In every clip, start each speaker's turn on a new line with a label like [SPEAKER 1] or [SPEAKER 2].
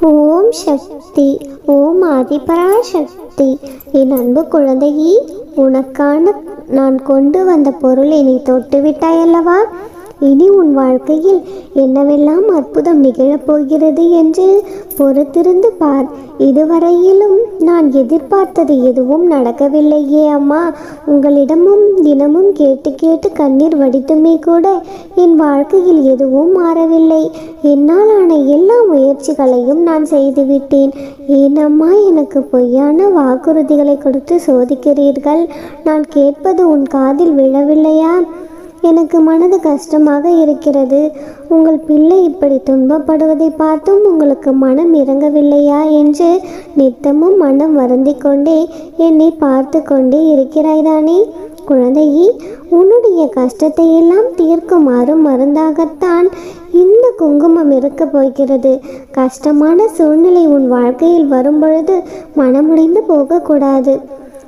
[SPEAKER 1] ஓம் சக்தி ஓம் ஆதிபராசக்தி. என் அன்பு குழந்தையே உனக்கான நான் கொண்டு வந்த பொருளை நீ தொட்டுவிட்டாயல்லவா? இனி உன் வாழ்க்கையில் என்னவெல்லாம் அற்புதம் நிகழப்போகிறது என்று பொறுத்திருந்து பார். இதுவரையிலும் நான் எதிர்பார்த்தது எதுவும் நடக்கவில்லையே அம்மா. உங்களிடமும் தினமும் கேட்டு கேட்டு கண்ணீர் வடித்துமே கூட என் வாழ்க்கையில் எதுவும் மாறவில்லை. என்னால் ஆன எல்லா முயற்சிகளையும் நான் செய்துவிட்டேன். ஏன் அம்மா எனக்கு பொய்யான வாக்குறுதிகளை கொடுத்து சோதிக்கிறீர்கள்? நான் கேட்பது உன் காதில் விழவில்லையா? எனக்கு மனது கஷ்டமாக இருக்கிறது. உங்கள் பிள்ளை இப்படி துன்பப்படுவதை பார்த்தும் உங்களுக்கு மனம் இறங்கவில்லையா என்று நித்தமும் மனம் வருந்தி கொண்டே என்னை பார்த்து கொண்டே இருக்கிறாய்தானே? குழந்தையே உன்னுடைய கஷ்டத்தை எல்லாம் தீர்க்குமாறு மருந்தாகத்தான் இந்த குங்குமம் இருக்கப் போகிறது. கஷ்டமான சூழ்நிலை உன் வாழ்க்கையில் வரும்பொழுது மனமுடைந்து போகக்கூடாது.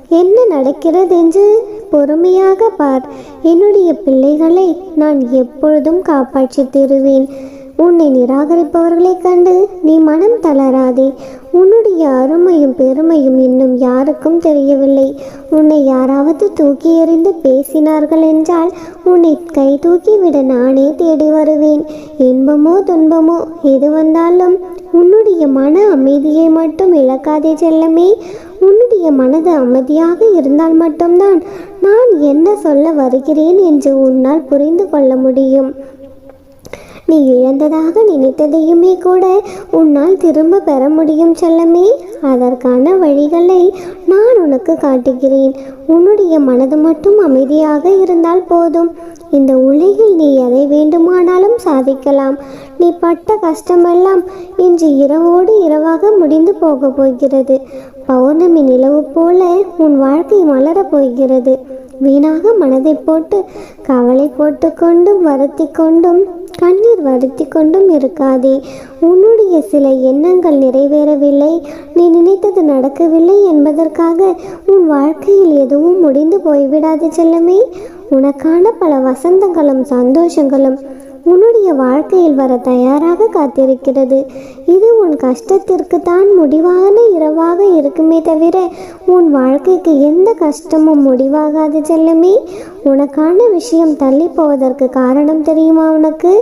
[SPEAKER 1] என்ன நடக்கிறது என்று பொறுமையாக பார். என்னுடைய பிள்ளைகளை நான் எப்பொழுதும் காப்பாற்றி தருவேன். உன்னை நிராகரிப்பவர்களைக் கண்டு நீ மனம் தளராதே. உன்னுடைய அருமையும் பெருமையும் இன்னும் யாருக்கும் தெரியவில்லை. உன்னை யாராவது தூக்கி எறிந்து பேசினார்கள் என்றால் உன்னை கை தூக்கிவிட நானே தேடி வருவேன். இன்பமோ துன்பமோ எது வந்தாலும் உன்னுடைய மன அமைதியை மட்டும் இழக்காதே செல்லமே. உன்னுடைய மனது அமைதியாக இருந்தால் மட்டும்தான் நான் என்ன சொல்ல வருகிறேன் என்று உன்னால் புரிந்து கொள்ள முடியும். நீ இழந்ததாக நினைத்ததையுமே கூட உன்னால் திரும்ப பெற முடியும் செல்லமே. அதற்கான வழிகளை நான் உனக்கு காட்டுகிறேன். உன்னுடைய மனது மட்டும் அமைதியாக இருந்தால் போதும். இந்த உலகில் நீ எதை வேண்டுமானாலும் சாதிக்கலாம். நீ பட்ட கஷ்டமெல்லாம் இன்று இரவோடு இரவாக முடிந்து போக போகிறது. பௌர்ணமி நிலவு போல உன் வாழ்க்கை மலரப் போகிறது. வீணாக மனதை போட்டு கவலை போட்டுக்கொண்டும் வருத்தி கொண்டும் கண்ணீர் வருத்தி கொண்டும் இருக்காதே. உன்னுடைய சில எண்ணங்கள் நிறைவேறவில்லை. நீ நினைத்தது நடக்கவில்லை என்பதற்காக உன் வாழ்க்கையில் எதுவும் முடிந்து போய்விடாது செல்லமே. உனக்கான பல வசந்தங்களும் சந்தோஷங்களும் உன்னுடைய வாழ்க்கையில் வர தயாராக காத்திருக்கிறது. இது உன் கஷ்டத்திற்கு தான் முடிவான இரவாக இருக்குமே தவிர உன் வாழ்க்கைக்கு எந்த கஷ்டமும் முடிவாகாது செல்லமே. உனக்கான விஷயம் தள்ளி போவதற்கு காரணம் தெரியுமா உனக்கு?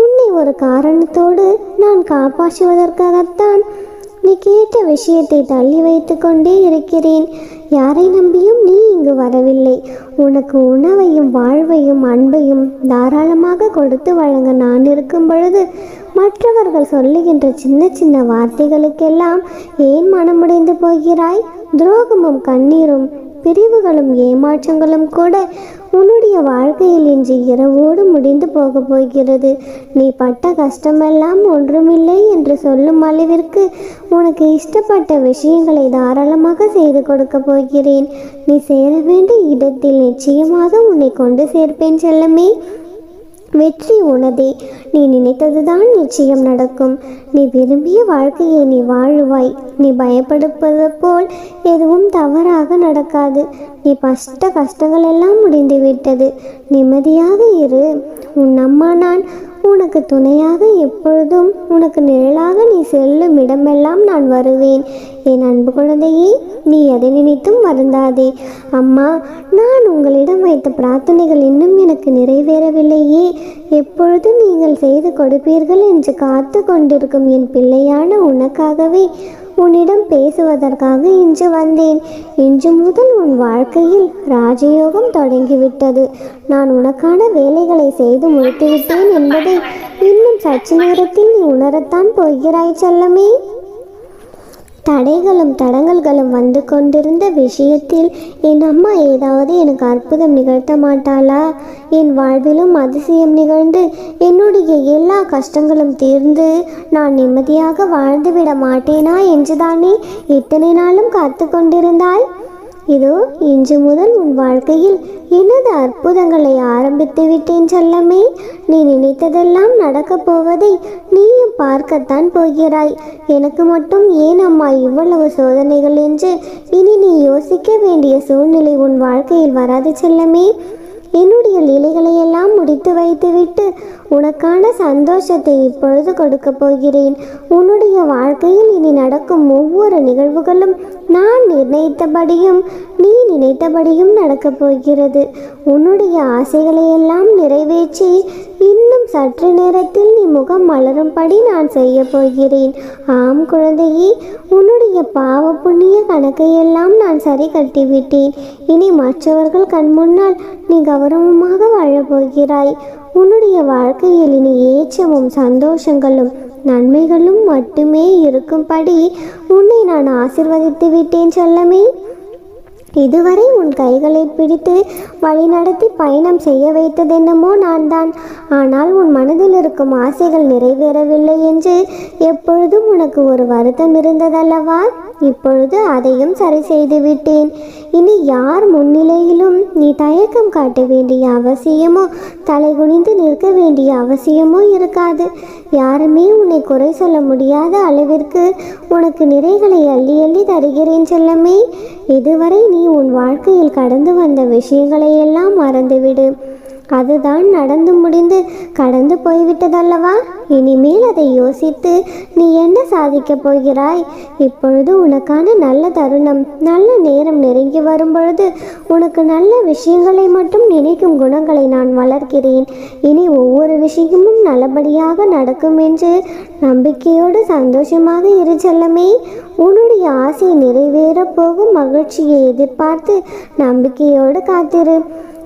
[SPEAKER 1] உன்னை ஒரு காரணத்தோடு நான் காப்பாற்றுவதற்காகத்தான் நீ கேட்ட விஷயத்தை தள்ளி வைத்து கொண்டே இருக்கிறேன். யாரை நம்பியும் நீ இங்கு வரவில்லை. உனக்கு உணவையும் வாழ்வையும் அன்பையும் தாராளமாக கொடுத்து வழங்க நான் இருக்கும் பொழுது மற்றவர்கள் சொல்லுகின்ற சின்ன சின்ன வார்த்தைகளுக்கெல்லாம் ஏன் மனமுடைந்து போகிறாய்? துரோகமும் கண்ணீரும் பிரிவுகளும் ஏமாற்றங்களும் கூட உன்னுடைய வாழ்க்கையில் இன்று இரவோடு முடிந்து போக போகிறது. நீ பட்ட கஷ்டமெல்லாம் ஒன்றுமில்லை என்று சொல்லும் அளவிற்கு உனக்கு இஷ்டப்பட்ட விஷயங்களை தாராளமாக செய்து கொடுக்க போகிறேன். நீ சேர வேண்டிய இடத்தில் நிச்சயமாக உன்னை கொண்டு சேர்ப்பேன் செல்லமே. வெற்றி உனதே. நீ நினைத்ததுதான் நிச்சயம் நடக்கும். நீ விரும்பிய வாழ்க்கையை நீ வாழுவாய். நீ பயப்படுப்பது போல் எதுவும் தவறாக நடக்காது. நீ பஷ்ட கஷ்டங்கள் எல்லாம் முடிந்து விட்டது நிம்மதியாக இரு. உன் அம்மா நான் உனக்கு துணையாக எப்பொழுதும் உனக்கு நிழலாக நீ செல்லும் இடமெல்லாம் நான் வருவேன். என் அன்பு குழந்தையே நீ எதை நினைத்தும் வருந்தாதே. அம்மா நான் உங்களிடம் வைத்த பிரார்த்தனைகள் இன்னும் எனக்கு நிறைவேறவில்லையே. எப்பொழுது நீங்கள் செய்து கொடுப்பீர்கள் என்று காத்து கொண்டிருக்கும் என் பிள்ளையான உனக்காகவே. உன்னிடம் பேசுவதற்காக இன்று வந்தேன். இன்று முதல் உன் வாழ்க்கையில் ராஜயோகம் தொடங்கிவிட்டது. நான் உனக்கான வேலைகளை செய்து முடித்துவிட்டேன் என்பதை இன்னும் சற்று நேரத்தில் நீ உணரத்தான் போகிறாய் செல்லமே. தடைகளும் தடங்கல்களும் வந்து கொண்டிருந்த விஷயத்தில் என் அம்மா ஏதாவது எனக்கு அற்புதம் நிகழ்த்த மாட்டாளா? என் வாழ்விலும் அதிசயம் நிகழ்ந்து என்னுடைய எல்லா கஷ்டங்களும் தீர்ந்து நான் நிம்மதியாக வாழ்ந்துவிட மாட்டேனா என்றுதானே இத்தனை நாளும் காத்து கொண்டிருந்தாய் இதோ இன்று முதல் உன் வாழ்க்கையில் எனது அற்புதங்களை ஆரம்பித்து விட்டேன் செல்லமே. நீ நினைத்ததெல்லாம் நடக்கப் போவதை நீயும் பார்க்கத்தான் போகிறாய். எனக்கு மட்டும் ஏன் அம்மா இவ்வளவு சோதனைகள் என்று இனி நீ யோசிக்க வேண்டிய சூழ்நிலை உன் வாழ்க்கையில் வராது செல்லமே. என்னுடைய லீலைகளையெல்லாம் முடித்து வைத்துவிட்டு உனக்கான சந்தோஷத்தை இப்பொழுது கொடுக்கப் போகிறேன். உன்னுடைய வாழ்க்கையில் இனி நடக்கும் ஒவ்வொரு நிகழ்வுகளும் நான் நிர்ணயித்தபடியும் நீ நினைத்தபடியும் நடக்கப் போகிறது. உன்னுடைய ஆசைகளை எல்லாம் நிறைவேற்றி இன்னும் சற்று நேரத்தில் நீ முகம் மலரும்படி நான் செய்ய போகிறேன். ஆம் குழந்தையே உன்னுடைய பாவ புண்ணிய கணக்கையெல்லாம் நான் சரி கட்டிவிட்டேன். இனி மற்றவர்கள் கண் முன்னால் நீ கௌரவமாக வாழப் போகிறாய். உன்னுடைய வாழ்க்கையில் இனி ஏச்சமும் சந்தோஷங்களும் நன்மைகளும் மட்டுமே இருக்கும்படி உன்னை நான் ஆசிர்வதித்து விட்டேன் செல்லமே. இதுவரை உன் கைகளை பிடித்து வழிநடத்தி பயணம் செய்ய வைத்ததென்னமோ நான் தான் ஆனால் உன் மனதில் இருக்கும் ஆசைகள் நிறைவேறவில்லை என்று எப்பொழுதும் உனக்கு ஒரு வருத்தம் இருந்ததல்லவா? இப்பொழுது அதையும் சரி செய்து விட்டேன். இனி யார் முன்னிலையிலும் நீ தயக்கம் காட்ட வேண்டிய அவசியமோ தலைகுனிந்து நிற்க வேண்டிய அவசியமோ இருக்காது. யாருமே உன்னை குறை சொல்ல முடியாத அளவிற்கு உனக்கு நிறைகளை அள்ளி அள்ளி தருகிறேன் செல்லமே. இதுவரை நீ உன் வாழ்க்கையில் கடந்து வந்த விஷயங்களையெல்லாம் மறந்துவிடு. அதுதான் நடந்து முடிந்து கடந்து போய்விட்டதல்லவா? இனிமேல் அதை யோசித்து நீ என்ன சாதிக்கப் போகிறாய்? இப்பொழுது உனக்கான நல்ல தருணம் நல்ல நேரம் நெருங்கி வரும்பொழுது உனக்கு நல்ல விஷயங்களை மட்டும் நினைக்கும் குணங்களை நான் வளர்க்கிறேன். இனி ஒவ்வொரு விஷயமும் நல்லபடியாக நடக்கும் என்று நம்பிக்கையோடு சந்தோஷமாக இரு செல்லமே. உன்னுடைய ஆசை நிறைவேறப் போகும் மகிழ்ச்சியை எதிர்பார்த்து நம்பிக்கையோடு காத்திரு.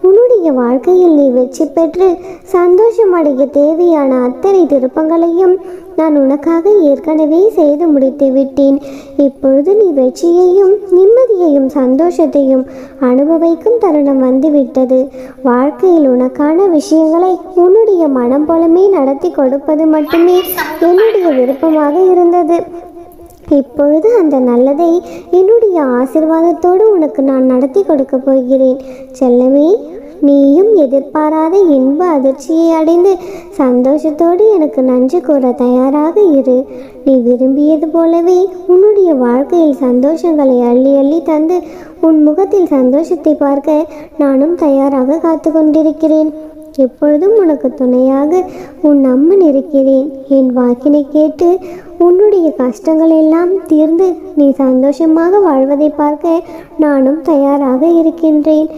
[SPEAKER 1] உன்னுடைய வாழ்க்கையில் நீ வெற்றி பெற்று சந்தோஷமடைய தேவையான அத்தனை திருப்பங்களையும் நான் உனக்காக ஏற்கனவே செய்து முடித்து விட்டேன். இப்பொழுது நீ வெற்றியையும் நிம்மதியையும் சந்தோஷத்தையும் அனுபவிக்கும் தருணம் வந்துவிட்டது. வாழ்க்கையில் உனக்கான விஷயங்களை உன்னுடைய மனம் போலமே நடத்தி கொடுப்பது மட்டுமே என்னுடைய விருப்பமாக இருந்தது. இப்பொழுது அந்த நல்லதை என்னுடைய ஆசிர்வாதத்தோடு உனக்கு நான் நடத்தி கொடுக்க போகிறேன். செல்லமே நீயும் எதிர்பாராத இன்ப அதிர்ச்சியை அடைந்து சந்தோஷத்தோடு எனக்கு நன்றி கூற தயாராக இரு. நீ விரும்பியது போலவே உன்னுடைய வாழ்க்கையில் சந்தோஷங்களை அள்ளி அள்ளி தந்து உன் முகத்தில் சந்தோஷத்தை பார்க்க நானும் தயாராக காத்து கொண்டிருக்கிறேன். எப்பொழுதும் உனக்கு துணையாக உன் அம்மன் இருக்கிறேன். என் வாக்கினை கேட்டு உன்னுடைய கஷ்டங்கள் எல்லாம் தீர்ந்து நீ சந்தோஷமாக வாழ்வதை பார்க்க நானும் தயாராக இருக்கின்றேன்.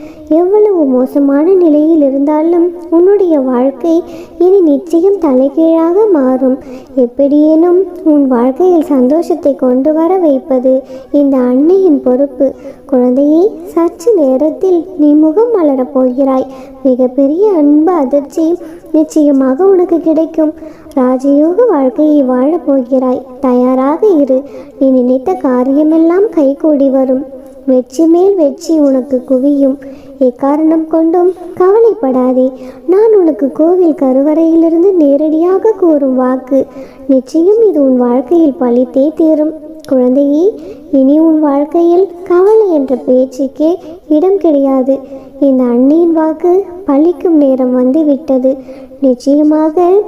[SPEAKER 1] எவ்வளவு மோசமான நிலையில் இருந்தாலும் உன்னுடைய வாழ்க்கை இனி நிச்சயம் தலைகீழாக மாறும். எப்படியேனும் உன் வாழ்க்கையில் சந்தோஷத்தை கொண்டு வர வைப்பது இந்த அன்னையின் பொறுப்பு. குழந்தையை சற்று நேரத்தில் நீ முகம் மலரப் போகிறாய். மிகப்பெரிய அன்பு அதிர்ச்சி நிச்சயமாக உனக்கு கிடைக்கும். ராஜயோக வாழ்க்கையை வாழப் போகிறாய். தயாராக இரு. நீ நினைத்த காரியமெல்லாம் கைகூடி வரும். வெற்றி மேல் வெற்றி உனக்கு குவியும். எக்காரணம் கொண்டும் கவலைப்படாதே. நான் உனக்கு கோவில் கருவறையிலிருந்து நேரடியாக கூறும் வாக்கு. நிச்சயம் இது உன் வாழ்க்கையில் பழித்தே தீரும். குழந்தையே இனி உன் வாழ்க்கையில் கவலை என்ற பேச்சுக்கே இடம் கிடையாது. இந்த அன்னையின் வாக்கு பழிக்கும் நேரம் வந்து விட்டது. நிச்சயமாக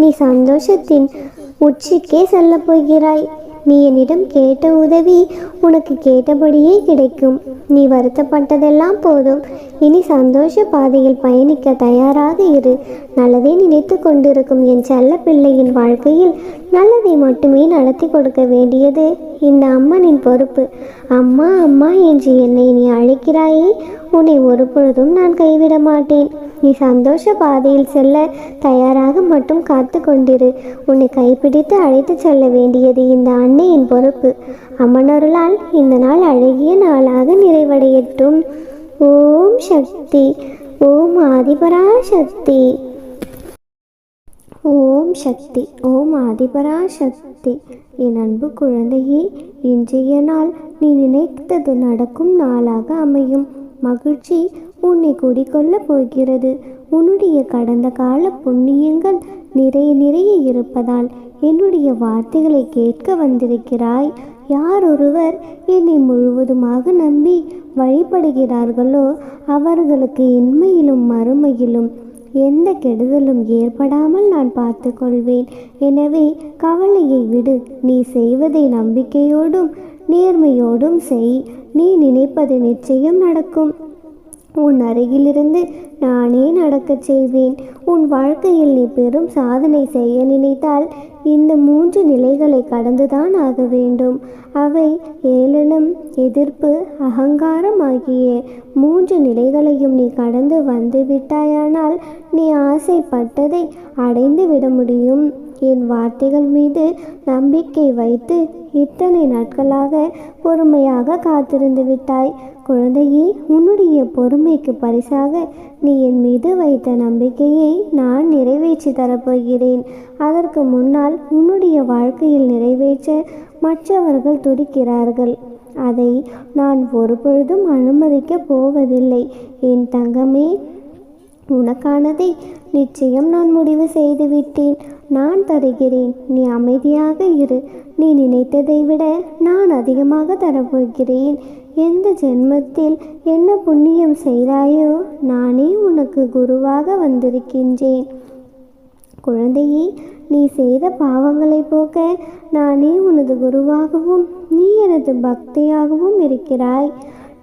[SPEAKER 1] நீ சந்தோஷத்தின் உச்சிக்கே செல்லப் போகிறாய். நீ என்னிடம் கேட்ட உதவி உனக்கு கேட்டபடியே கிடைக்கும். நீ வருத்தப்பட்டதெல்லாம் போதும். இனி சந்தோஷ பாதையில் பயணிக்க தயாராக இரு. நல்லதை நினைத்து கொண்டிருக்கும் என் செல்ல பிள்ளையின் வாழ்க்கையில் நல்லதை மட்டுமே நடத்தி கொடுக்க வேண்டியது இந்த அம்மனின் பொறுப்பு. அம்மா அம்மா என்று என்னை நீ அழைக்கிறாயே உன்னை ஒரு பொழுதும் நான் கைவிட மாட்டேன். நீ சந்தோஷ பாதையில் செல்ல தயாராக மட்டும் காத்து கொண்டிரு. உன்னை கைப்பிடித்து அழைத்து செல்ல வேண்டியது இந்த அன்னையின் பொறுப்பு. அம்மனருளால் இந்த நாள் அழகிய நாளாக நிறைவடையட்டும். ஓம் சக்தி ஓம் ஆதிபரா சக்தி ஓம் சக்தி ஓம் ஆதிபரா சக்தி என் அன்பு குழந்தையே இன்றைய நாள் நீ நினைத்தது நடக்கும் நாளாக அமையும். மகிழ்ச்சி உன்னை குடிக்கொள்ளப் போகிறது. உன்னுடைய கடந்த கால புண்ணியங்கள் நிறைய நிறைய இருப்பதால் என்னுடைய வார்த்தைகளை கேட்க வந்திருக்கிறாய். யார் ஒருவர் என்னை முழுவதுமாக நம்பி வழிபடுகிறார்களோ அவர்களுக்கு இன்மையிலும் மறுமையிலும் எந்த கெடுதலும் ஏற்படாமல் நான் பார்த்து கொள்வேன் எனவே கவலையை விடு. நீ செய்வதை நம்பிக்கையோடும் நேர்மையோடும் செய். நீ நினைப்பது நிச்சயம் நடக்கும். உன் அருகிலிருந்து நானே நடக்கச் செய்வேன். உன் வாழ்க்கையில் நீ பெரும் சாதனை செய்ய நினைத்தால் இந்த மூன்று நிலைகளை கடந்துதான் ஆக வேண்டும். அவை ஏளனம் எதிர்ப்பு அகங்காரம் ஆகிய மூன்று நிலைகளையும் நீ கடந்து வந்து விட்டாயானால் நீ ஆசைப்பட்டதை அடைந்து விட முடியும். என் வார்த்தைகள் மீது நம்பிக்கை வைத்து இத்தனை நாட்களாக பொறுமையாக காத்திருந்து விட்டாய். குழந்தையே உன்னுடைய பொறுமைக்கு பரிசாக நீ என் மீது வைத்த நம்பிக்கையை நான் நிறைவேற்றி தரப்போகிறேன். அதற்கு முன்னால் உன்னுடைய வாழ்க்கையில் நிறைவேற்ற மற்றவர்கள் துடிக்கிறார்கள். அதை நான் ஒருபொழுதும் அனுமதிக்கப் போவதில்லை. என் தங்கமே உனக்கானதை நிச்சயம் நான் முடிவு செய்து விட்டேன் நான் தருகிறேன். நீ அமைதியாக இரு. நீ நினைத்ததை விட நான் அதிகமாக தரப்போகிறேன். எந்த ஜென்மத்தில் என்ன புண்ணியம் செய்தாயோ நானே உனக்கு குருவாக வந்திருக்கின்றேன். குழந்தையே நீ செய்த பாவங்களை போக்க நானே உனது குருவாகவும் நீ எனது பக்தியாகவும் இருக்கிறாய்.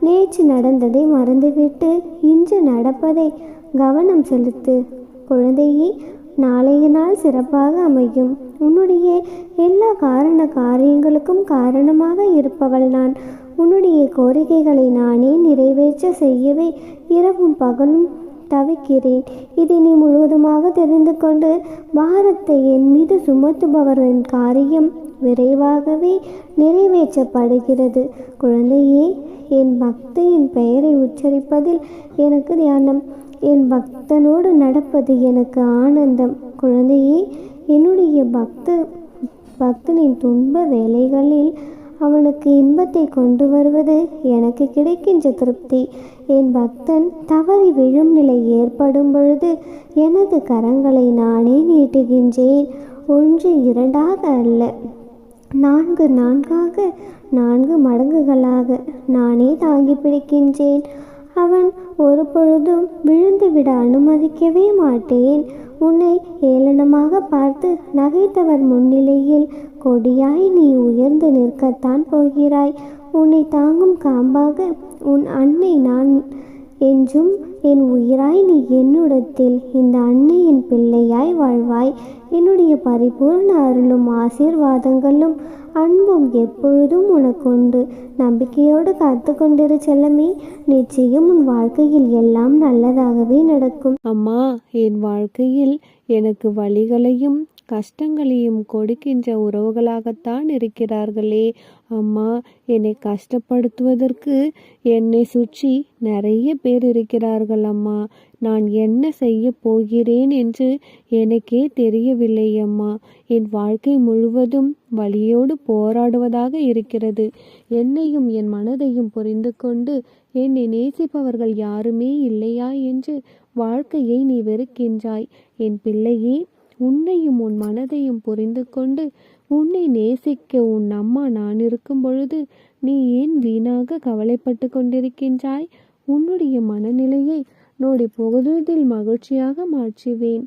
[SPEAKER 1] நேற்று நடந்ததை மறந்துவிட்டு இன்று நடப்பதை கவனம் செலுத்து. குழந்தையே நாளைய நாள் சிறப்பாக அமையும். உன்னுடைய எல்லா காரண காரியங்களுக்கும் காரணமாக இருப்பவள் நான். உன்னுடைய கோரிக்கைகளை நானே நிறைவேற்ற செய்யவே இரவும் பகலும் தவிக்கிறேன். இதை நீ முழுவதுமாக தெரிந்து கொண்டு பாரத்தை என் மீது சுமத்துபவரின் காரியம் விரைவாகவே நிறைவேற்றப்படுகிறது. குழந்தையே என் பக்தியின் பெயரை உச்சரிப்பதில் எனக்கு தியானம். என் பக்தனோடு நடப்பது எனக்கு ஆனந்தம். குழந்தையே என்னுடைய பக்த பக்தனின் துன்ப வேலைகளில் அவனுக்கு இன்பத்தை கொண்டு வருவது எனக்கு கிடைக்கின்ற திருப்தி. என் பக்தன் தவறி விழும் நிலை ஏற்படும் பொழுது எனது கரங்களை நானே நீட்டுகின்றேன். ஒன்று இரண்டாக அல்ல நான்கு நான்காக நான்கு மடங்குகளாக நானே தாங்கி பிடிக்கின்றேன். அவன் ஒரு பொழுதும் விழுந்துவிட அனுமதிக்கவே மாட்டேன். உன்னை ஏளனமாக பார்த்து நகைத்தவர் முன்னிலையில் கொடியாய் நீ உயர்ந்து நிற்கத்தான் போகிறாய். உன்னை தாங்கும் காம்பாக உன் அன்னை நான் என்றும் என் உயிராய் நீ என்னுடத்தில் இந்த அன்னையின் பிள்ளையாய் வாழ்வாய். என்னுடைய பரிபூர்ண அருளும் ஆசீர்வாதங்களும் அன்பும் எப்பொழுதும் உனக்குண்டு. நம்பிக்கையோடு காத்து கொண்டிரு செல்லமே. நிச்சயம் உன் வாழ்க்கையில் எல்லாம் நல்லதாகவே நடக்கும்.
[SPEAKER 2] அம்மா என் வாழ்க்கையில் எனக்கு வழிகளையும் கஷ்டங்களையும் கொடுக்கின்ற உறவுகளாகத்தான் இருக்கிறார்களே. அம்மா என்னை கஷ்டப்படுத்துவதற்கு என்னை சுற்றி நிறைய பேர் இருக்கிறார்கள் அம்மா. நான் என்ன செய்ய போகிறேன் என்று எனக்கே தெரியவில்லை அம்மா. என் வாழ்க்கை முழுவதும் வழியோடு போராடுவதாக இருக்கிறது. என்னையும் என் மனதையும் புரிந்து கொண்டு என்னை நேசிப்பவர்கள் யாருமே இல்லையா என்று வாழ்க்கையை நீ வெறுக்கின்றாய். என் பிள்ளையே உன்னையும் உன் மனதையும் புரிந்து கொண்டு உன்னை நேசிக்க உன் அம்மா நான் இருக்கும் பொழுது நீ ஏன் வீணாக கவலைப்பட்டு கொண்டிருக்கின்றாய்? உன்னுடைய மனநிலையை நொடி பொழுதில் மகிழ்ச்சியாக மாற்றுவேன்.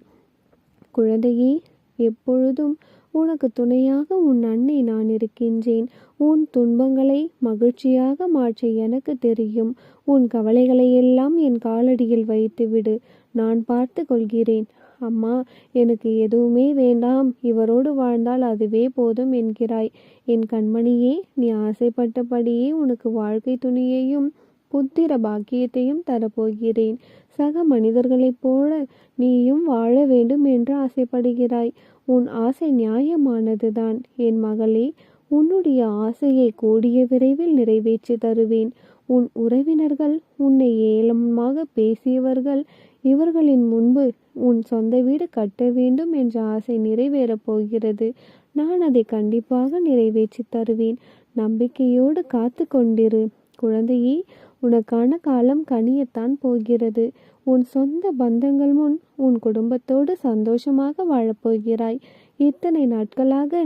[SPEAKER 2] குழந்தையே எப்பொழுதும் உனக்கு துணையாக உன் அன்னை நான் இருக்கின்றேன். உன் துன்பங்களை மகிழ்ச்சியாக மாற்ற எனக்கு தெரியும். உன் கவலைகளை எல்லாம் என் காலடியில் வைத்துவிடு. நான் பார்த்து கொள்கிறேன். அம்மா எனக்கு எதுவுமே வேண்டாம். இவரோடு வாழ்ந்தால் அதுவே போதும் என்கிறாய். என் கண்மணியே நீ ஆசைப்பட்டபடியே உனக்கு வாழ்க்கை துணியையும் புத்திர பாக்கியத்தையும் தரப்போகிறேன். சக மனிதர்களைப் போல நீயும் வாழ வேண்டும் என்று ஆசைப்படுகிறாய். உன் ஆசை நியாயமானதுதான். என் மகளே உன்னுடைய ஆசையை கூடிய விரைவில் நிறைவேற்றி தருவேன். உன் உறவினர்கள் உன்னை ஏளனமாக பேசியவர்கள் இவர்களின் முன்பு உன் சொந்த வீடு கட்ட வேண்டும் என்ற ஆசை நிறைவேறப் போகிறது. நான் அதை கண்டிப்பாக நிறைவேற்றி தருவேன். நம்பிக்கையோடு காத்து கொண்டிரு. குழந்தையே உனக்கான காலம் கனியத்தான் போகிறது. உன் சொந்த பந்தங்கள் முன் உன் குடும்பத்தோடு சந்தோஷமாக வாழப்போகிறாய் இத்தனை நாட்களாக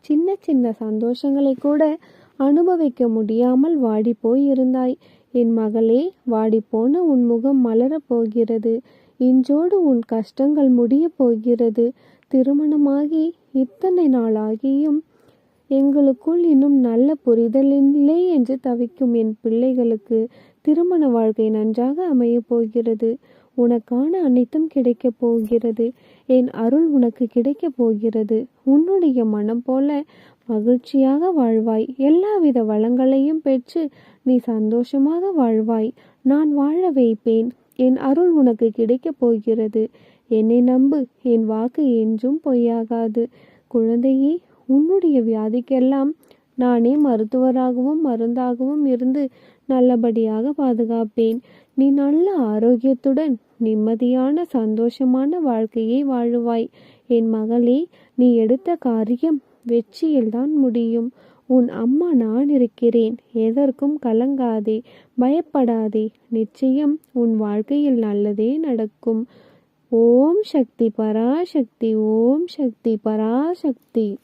[SPEAKER 2] சின்ன சின்ன சந்தோஷங்களை கூட அனுபவிக்க முடியாமல் வாடி போய் இருந்தாய் என் மகளே வாடிப்போன உன் முகம் மலரப் போகிறது. இன்றோடு உன் கஷ்டங்கள் முடியப் போகிறது. திருமணமாகி இத்தனை நாளாகியும் எங்களுக்குள் இன்னும் நல்ல புரிதல் இல்லை என்று தவிக்கும் என் பிள்ளைகளுக்கு திருமண வாழ்க்கை நன்றாக அமையப் போகிறது. உனக்கான அனைத்தும் கிடைக்கப் போகிறது. என் அருள் உனக்கு கிடைக்கப் போகிறது. உன்னுடைய மனம் போல மகிழ்ச்சியாக வாழ்வாய். எல்லாவித வளங்களையும் பெற்று நீ சந்தோஷமாக வாழ்வாய். நான் வாழ வைப்பேன். என் அருள் உனக்கு கிடைக்கப் போகிறது. என்னை நம்பு. என் வாக்கு என்றும் பொய்யாகாது. குழந்தையே உன்னுடைய வியாதிக்கெல்லாம் நானே மருத்துவராகவும் மருந்தாகவும் இருந்து நல்லபடியாக பாதுகாப்பேன். நீ நல்ல ஆரோக்கியத்துடன் நிம்மதியான சந்தோஷமான வாழ்க்கையை வாழுவாய். என் மகளே நீ எடுத்த காரியம் வெற்றியில்தான் முடியும். உன் அம்மா நான் இருக்கிறேன். எதற்கும் கலங்காதே. பயப்படாதே. நிச்சயம் உன் வாழ்க்கையில் நல்லதே நடக்கும். ஓம் சக்தி பராசக்தி. ஓம் சக்தி பராசக்தி.